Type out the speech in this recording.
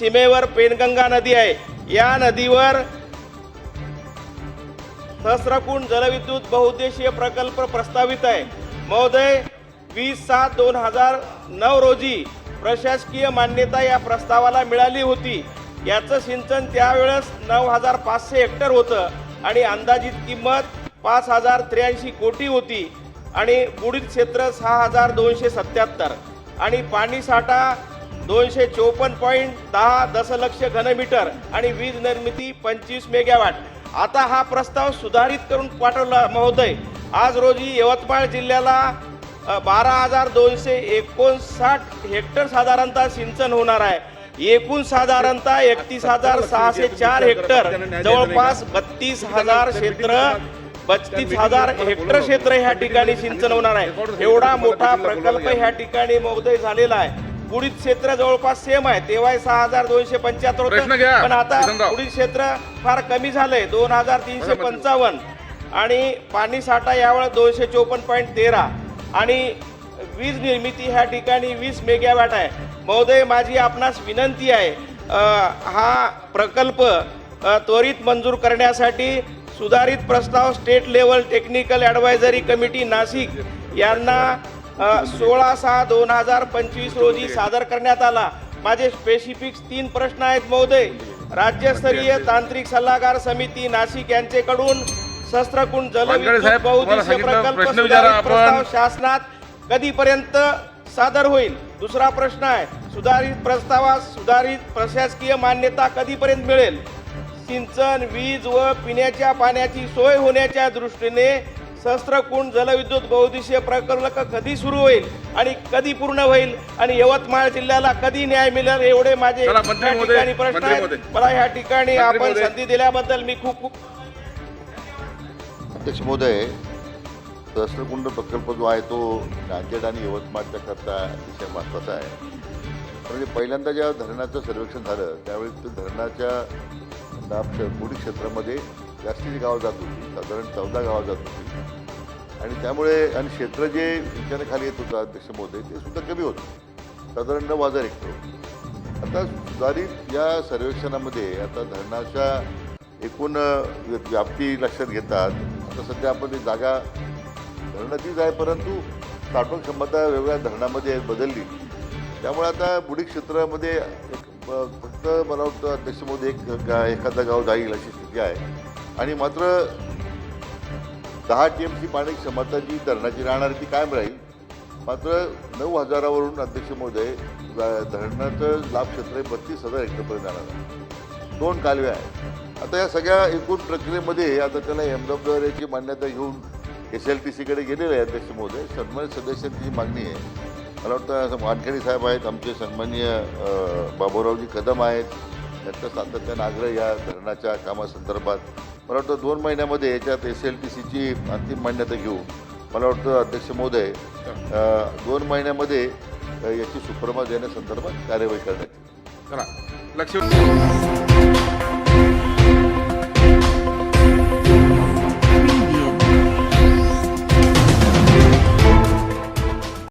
सीमेवर पेनगंगा नदी आहे. या नदीवर सहस्रकुंड जलविद्युत बहुउद्देशीय प्रकल्प प्रस्तावित आहे. महोदय वीस सात दोन हजार नऊ रोजी प्रशासकीय मान्यता या प्रस्तावाला मिळाली होती. याचं सिंचन त्यावेळेस नऊ हजार पाचशे हेक्टर होतं आणि अंदाजित किंमत पाच हजार त्र्याऐंशी कोटी होती आणि बुडीत क्षेत्र सहा हजार दोनशे सत्याहत्तर. आणि पाणीसाठा दोनशे चोपन्न पॉईंट दहा दशलक्ष घनमीटर आणि वीज निर्मिती पंचवीस मेगावॅट. आता हा प्रस्ताव सुधारित करून पाठवला महोदय. आज रोजी यवतमाळ जिल्ह्याला बारा हजार दोनशे एकोणसाठ हेक्टर साधारणतः सिंचन होणार आहे. एकूण साधारणतः एकतीस हजार सहाशे चार हेक्टर जवळपास बत्तीस हजार क्षेत्र बत्तीस हजार हेक्टर क्षेत्र ह्या ठिकाणी सिंचन होणार आहे. एवढा मोठा प्रकल्प ह्या ठिकाणी महोदय झालेला आहे. बुडीत क्षेत्र जवळपास सेम आहे. तेव्हा सहा हजार दोनशे पंच्याहत्तर होतं. पण आता. बुडीत क्षेत्र फार कमी झालंय. दोन हजार तीनशे पंचावन्न. आणि पाणी साठा यावेळेस दोनशे चोपन्न पॉईंट तेरा. आणि वीज निर्मिती ह्या ठिकाणी वीस मेगावॅट आहे. महोदय माझी आपणास विनंती आहे हा प्रकल्प त्वरित मंजूर करण्यासाठी सुधारित प्रस्ताव state level technical advisory committee Nashik यांना सोळा सहा दोन हजार पंचवीस रोजी सादर करण्यात आला. माझे स्पेसिफिक तीन प्रश्न आहेत महोदय. राज्यस्तरीय तांत्रिक सल्लागार समिती नाशिक यांच्याकडून शस्त्रकुंड जलविद्युत बहुउद्देशीय प्रकल्प सुधारित. प्रस्ताव शासनात कधीपर्यंत सादर होईल? दुसरा प्रश्न आहे सुधारित प्रस्तावास सुधारित प्रशासकीय मान्यता कधीपर्यंत मिळेल? सिंचन वीज व पिण्याच्या पाण्याची सोय होण्याच्या दृष्टीने सहस्त्रकुंड जलविद्युत बहुउद्देशीय प्रकल्प कधी सुरू होईल आणि कधी पूर्ण होईल आणि यवतमाळ जिल्ह्याला कधी न्याय मिळेल एवढे माझे चला, मंत्री या महोदय, ठिकाणी प्रश्न मंत्री आहेत महोदय. मला ह्या ठिकाणी मंत्री आपण महोदय. संधी दिल्याबद्दल मी खूप खूप अध्यक्ष महोदय सहस्त्रकुंड प्रकल्प जो आहे तो नांदेड आणि यवतमाळच्या करता अतिशय महत्त्वाचा आहे म्हणजे पहिल्यांदा जेव्हा धरणाचं सर्वेक्षण झालं त्यावेळी ते धरणाच्या बुडी क्षेत्रामध्ये जास्तीची गावं जात होती. साधारण चौदा गावं जात होती. आणि त्यामुळे आणि क्षेत्र जे सिंचनाखाली येत होतं अध्यक्ष महोदय ते सुद्धा कमी होतं साधारण नऊ हजार हेक्टर आता सुधारित या सर्वेक्षणामध्ये आता धरणाच्या एकूण व्याप्ती लक्षात घेतात. आता सध्या आपण ती जागा धरणं तीच आहे परंतु साठवण क्षमता वेगवेगळ्या धरणामध्ये बदलली. त्यामुळे आता बुडी क्षेत्रामध्ये एक फक्त मला वाटतं अध्यक्ष मोदी एक गा एखादा गाव जाईल अशी स्थिती आहे. आणि मात्र दहा टी एम सी पाणी क्षमता जी धरणाची राहणार ती कायम राहील. मात्र नऊ हजारावरून अध्यक्ष महोदय धरणाचं लाभ क्षेत्र हे बत्तीस हजार हेक्टरपर्यंत जाणार आहे. दोन कालव्या आहेत. आता या सगळ्या एकूण प्रक्रियेमध्ये आता त्याला एम डब्ल्यू एची मान्यता घेऊन एस एल टी सीकडे गेलेलं आहे अध्यक्ष महोदय. सन्मानित सदस्यांची जी मागणी आहे मला वाटतं वानखेडे साहेब आहेत आमचे सन्मान्य बाबूरावजी कदम आहेत त्यांचा सातत्यानं आग्रह या धरणाच्या कामासंदर्भात मला वाटतं दोन महिन्यामध्ये याच्यात एस एल टी सीची अंतिम मान्यता घेऊ. मला वाटतं अध्यक्ष महोदय दोन महिन्यामध्ये याची सुप्रमा देण्यासंदर्भात कार्यवाही करण्यात येईल. लक्ष